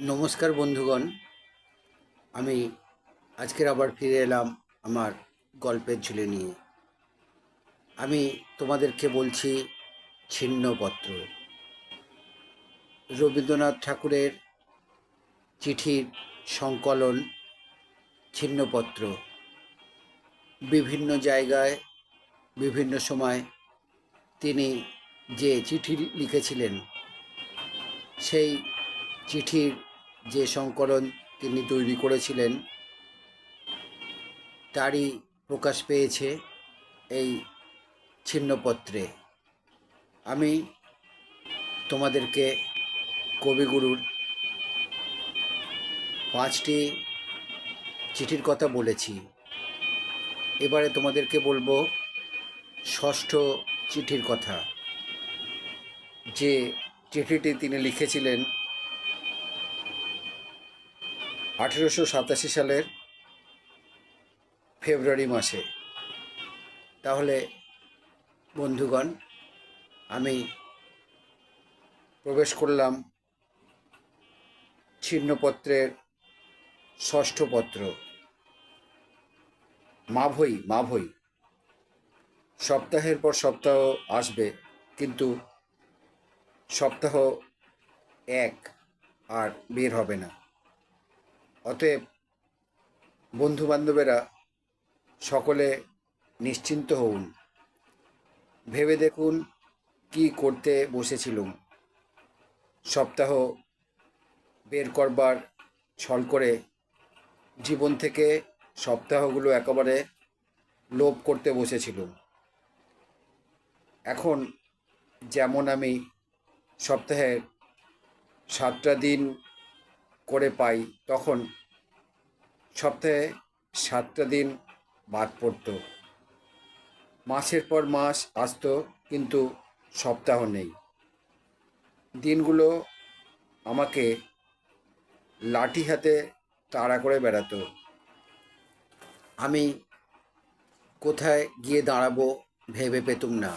নমস্কার বন্ধুগণ। আমি আজকের আবার ফিরে এলাম আমার গল্পের ঝুলি নিয়ে। আমি তোমাদেরকে বলছি ছিন্নপত্র। রবীন্দ্রনাথ ঠাকুরের চিঠির সংকলন, ছিন্নপত্র। বিভিন্ন জায়গায়, বিভিন্ন সময় তিনি যে চিঠি লিখেছিলেন, সেই চিঠির যে সংকলন তিনি তৈরি করেছিলেন, তারই প্রকাশ পেয়েছে এই ছিন্নপত্রে। আমি তোমাদেরকে কবিগুরুর পাঁচটি চিঠির কথা বলেছি। এবারে তোমাদেরকে বলব ষষ্ঠ চিঠির কথা। যে চিঠিটি তিনি লিখেছিলেন আঠেরোশো সাতাশি সালের ফেব্রুয়ারি মাসে। তাহলে, বন্ধুগণ, আমি প্রবেশ করলাম ছিন্নপত্রের ষষ্ঠ পত্র। মাভই মাভই। সপ্তাহের পর সপ্তাহ আসবে, কিন্তু সপ্তাহ এক আর বের হবে না। অতএব বন্ধুবান্ধবেরা সকলে নিশ্চিন্ত হউন। ভেবে দেখুন কি করতে বসেছিলুম। সপ্তাহ বের করবার ছল করে জীবন থেকে সপ্তাহগুলো একেবারে লোপ করতে বসেছিলুম। এখন যেমন আমি সপ্তাহে সাতটা দিন করে পাই, তখন সপ্তাহে সাতটা দিন বাদ পড়তো। মাসের পর মাস আসতো, কিন্তু সপ্তাহ নেই। দিনগুলো আমাকে লাঠি হাতে তাড়া করে বেড়াতো। আমি কোথায় গিয়ে দাঁড়াবো ভেবে পেতুম না।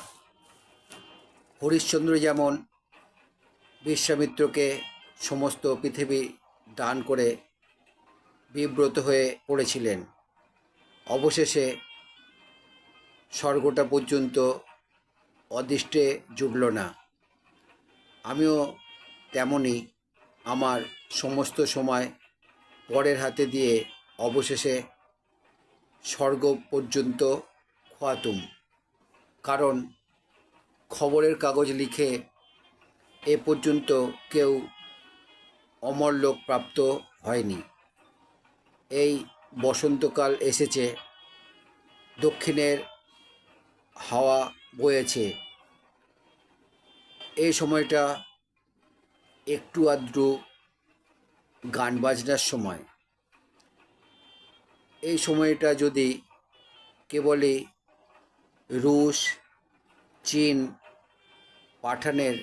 হরিশ্চন্দ্র যেমন বিশ্বামিত্রকে সমস্ত পৃথিবী দান করে বিব্রত হয়ে পড়েছিলেন। অবশেষে স্বর্গটা পর্যন্ত অদৃষ্টে জুটল না। আমিও তেমনই আমার সমস্ত সময় পরের হাতে দিয়ে অবশেষে স্বর্গ পর্যন্ত খোয়াতুম। কারণ খবরের কাগজ লিখে এ পর্যন্ত কেউ অমর লোক প্রাপ্ত হয়নি। এই বসন্তকাল এসেছে, দক্ষিণের হাওয়া বয়েছে। এই সময়টা একটু আধটু গান বাজনার সময়। এই সময়টা যদি কেবলই রুশ, চীন, পাঠানের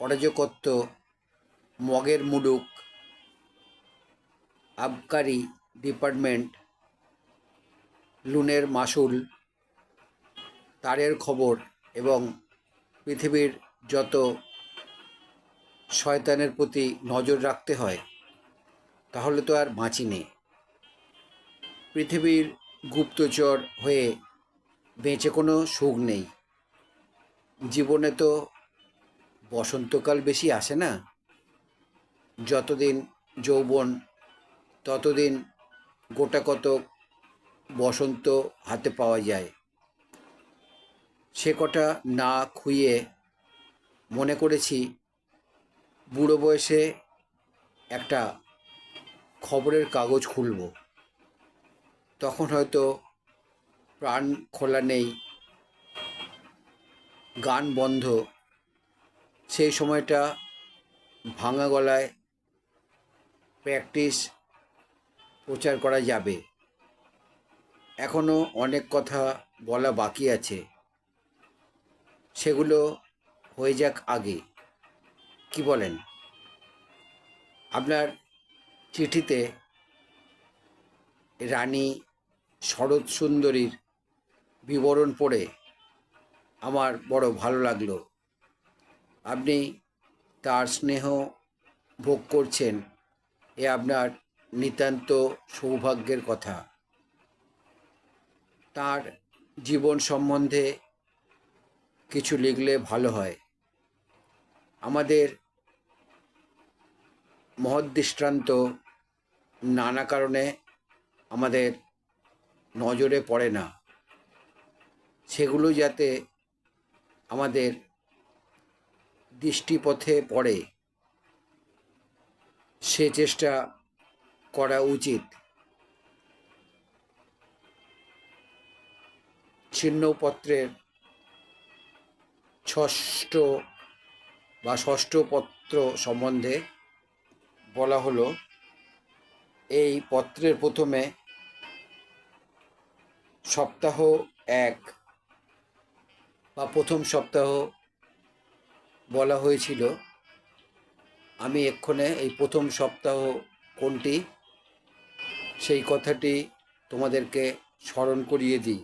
অরাজকত্ব মগের মুডুক, আবকারি ডিপার্টমেন্ট, লুনের মাসুল, তারের খবর এবং পৃথিবীর যত শয়তানের প্রতি নজর রাখতে হয়, তাহলে তো আর বাঁচি নেই পৃথিবীর গুপ্তচর হয়ে বেঁচে কোনো সুখ নেই। জীবনে তো বসন্তকাল বেশি আসে না? যতদিন যৌবন, ততদিন গোটা কতক বসন্ত হাতে পাওয়া যায়। সে কটা না খুইয়ে মনে করেছি বুড়ো বয়সে একটা খবরের কাগজ খুলব। তখন হয়তো প্রাণ খোলা নেই, গান বন্ধ। সেই সময়টা ভাঙা গলায় প্র্যাকটিস প্রচার করা যাবে। এখনও অনেক কথা বলা বাকি আছে। সেগুলো হয়ে যাক আগে। কি বলেন? আপনার চিঠিতে রানী শরৎ সুন্দরীর বিবরণ পড়ে আমার বড় ভালো লাগল। আপনি তার স্নেহ ভোগ করছেন। এ আপনার নিতান্ত সৌভাগ্যের কথা। তার জীবন সম্বন্ধে কিছু লিখলে ভালো হয়। আমাদের মহদ্দৃষ্টান্ত নানা কারণে আমাদের নজরে পড়ে না। সেগুলো যাতে আমাদের দৃষ্টিপথে পড়ে। সে চেষ্টা করা উচিত। ছিন্নপত্রের ষষ্ঠ বা ষষ্ঠ পত্র সম্বন্ধে বলা হলো, এই পত্রের প্রথমে সপ্তাহ এক বা প্রথম সপ্তাহ বলা হয়েছিল। আমি এক্ষণে এই প্রথম সপ্তাহ কোনটি, সেই কথাটি তোমাদেরকে স্মরণ করিয়ে দিই।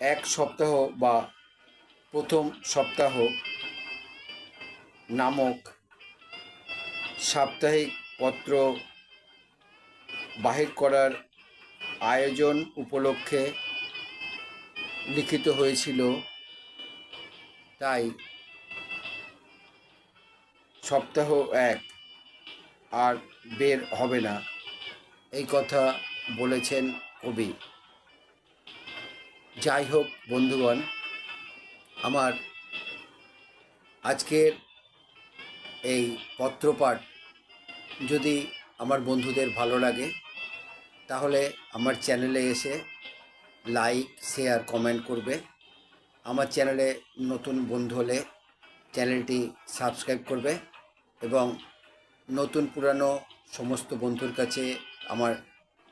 এক সপ্তাহ বা প্রথম সপ্তাহ নামক সাপ্তাহিক পত্র বাহির করার আয়োজন উপলক্ষে লিখিত হয়েছিল। তাই সপ্তাহ এক। আর বের হবে না। এই কথা বলেছেন কবি। যাই হোক, বন্ধুগণ, আমার আজকের এই পত্রপাঠ যদি আমার বন্ধুদের ভালো লাগে, তাহলে আমার চ্যানেলে এসে লাইক, শেয়ার, কমেন্ট করবে। আমার চ্যানেলে নতুন বন্ধু হলে চ্যানেলটি সাবস্ক্রাইব করবে এবং নতুন পুরানো সমস্ত বন্ধুর কাছে আমার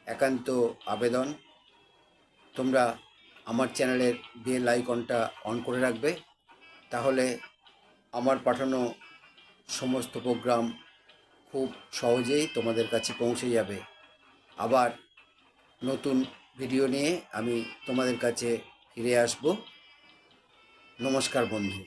একান্ত আবেদন। তোমরা আমার চ্যানেলের বেল আইকনটা অন করে রাখবে। তাহলে আমার পাঠানো সমস্ত প্রোগ্রাম খুব সহজেই তোমাদের কাছে পৌঁছে যাবে। আবার নতুন ভিডিও নিয়ে আমি তোমাদের কাছে ফিরে আসব। নমস্কার বন্ধু।